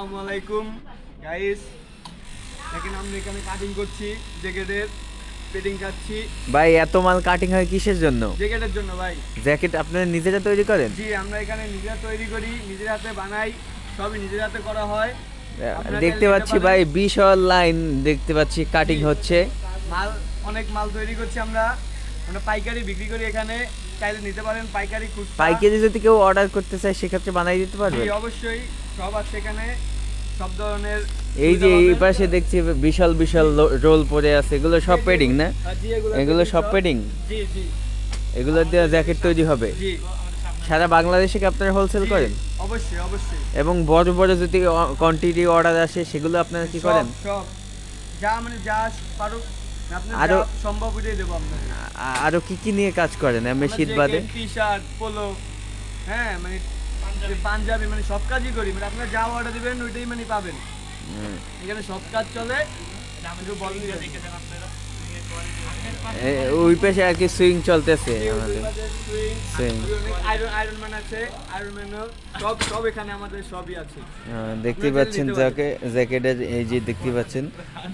আসসালামু আলাইকুম গাইস দেখেন আমরা এখানে কাটিং করছি জ্যাকেটের ফিটিং কাটছি ভাই এত মাল কাটিং হয় কিসের জন্য? জ্যাকেটের জন্য ভাই। জ্যাকেট আপনারা নিজেরা তৈরি করেন? জি আমরা এখানে নিজেরা তৈরি করি নিজের হাতে বানাই সবই নিজের হাতে করা হয়। দেখতে পাচ্ছি ভাই। বিশাল লাইন দেখতে পাচ্ছি কাটিং। হচ্ছে। মাল অনেক মাল তৈরি করছি আমরা। আমরা পাইকারি বিক্রি করি এখানে। চাইলে নিতে পারেন পাইকারি পাইকারি যদি কেউ অর্ডার করতে চায় সেক্ষেত্রে বানাই দিতে জি পারবেন অবশ্যই। সব আছে এখানে। সব ধরনের এই যে এই পাশে দেখছি বিশাল বিশাল রোল পরে আছে। এগুলো সব। পেডিং না? এগুলো সব পেডিং জি জি। এগুলো দিয়ে জ্যাকেট তৈরি হবে? জি। সারা বাংলাদেশে কি আপনারা হোলসেল করেন? অবশ্যই অবশ্যই। এবং বড় বড় যদি কোয়ান্টিটি অর্ডার আসে সেগুলো আপনারা কি করেন? সব। যা মানে যা পারুক আরো- সম্ভব ওইটাই দেবো আরও কি কি নিয়ে কাজ করেন? এমনি শীত বাদে? টি শার্ট পোলো হ্যাঁ মানে পাঞ্জাবি। মানে সব কাজই করি। মানে আপনার যা অর্ডার দিবেন ওইটাই মানে পাবেন। এখানে সব কাজ চলে। ওই পাশে আর কি সুইং চলতেছে আমাদের। Swing. আয়রন আয়রন ম্যান আছে আয়রন ম্যানও সব সব এখানে আমাদের সবই আছে। দেখতে পাচ্ছেন যাকে জ্যাকেটের এই যে দেখতে পাচ্ছেন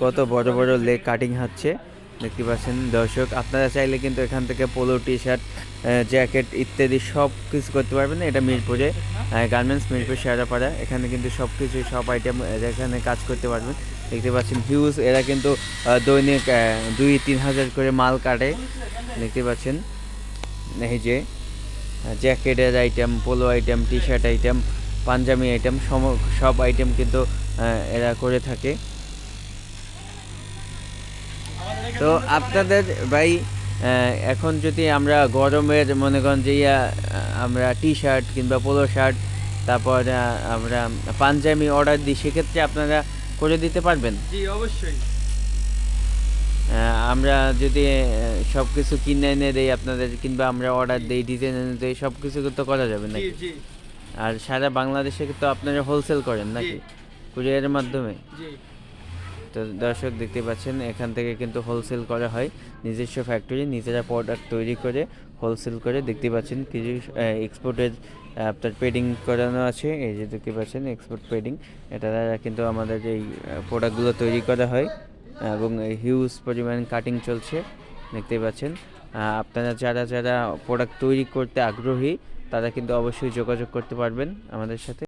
কত বড় বড় লেগ কাটিং হচ্ছে। দেখতে পাচ্ছেন দর্শক, আপনারা চাইলে কিন্তু এখান থেকে পোলো টি শার্ট জ্যাকেট ইত্যাদি সব কিছু করতে পারবেন। এটা মিরপুরে গার্মেন্টস মিরপুর শেয়ারাপাড়া এখানে কিন্তু সব কিছু সব আইটেম এখানে কাজ করতে পারবেন। দেখতে পাচ্ছেন হিউজ এরা কিন্তু দৈনিক দুই, তিন হাজার করে মাল কাটে। দেখতে পাচ্ছেন, এই যে জ্যাকেটের item polo item T shirt item Punjabi item সব আইটেম কিন্তু এরা করে থাকে। তো আপনাদের ভাই এখন যদি আমরা গরমের মনে করেন যে ইয়া, আমরা টি শার্ট কিংবা পোলো শার্ট তারপর আমরা পাঞ্জাবি অর্ডার দিই সেক্ষেত্রে আপনারা করে দিতে পারবেন? জি অবশ্যই। আমরা যদি সব কিছু কিনে এনে দেই আপনাদের কিংবা আমরা অর্ডার দিই ডিজাইন এনে দিই সব কিছু তো করা যাবে নাকি? আর সারা বাংলাদেশে তো আপনারা হোলসেল করেন নাকি? কুরিয়ারের মাধ্যমে? জি। তো দর্শক দেখতে পাচ্ছেন, এখান থেকে কিন্তু হোলসেল করা হয়। নিজস্ব ফ্যাক্টরি নিজেরা প্রোডাক্ট তৈরি করে হোলসেল করে দেখতে পাচ্ছেন কিছু এক্সপোর্টের আপনার পেডিং করানো আছে। এই যে দেখতে পাচ্ছেন এক্সপোর্ট পেডিং এটা দ্বারা কিন্তু আমাদের এই প্রোডাক্টগুলো তৈরি করা হয় এবং হিউজ পরিমাণ কাটিং চলছে, দেখতে পাচ্ছেন। আপনারা যারা যারা প্রোডাক্ট তৈরি করতে আগ্রহী, তারা কিন্তু অবশ্যই যোগাযোগ করতে পারবেন আমাদের সাথে।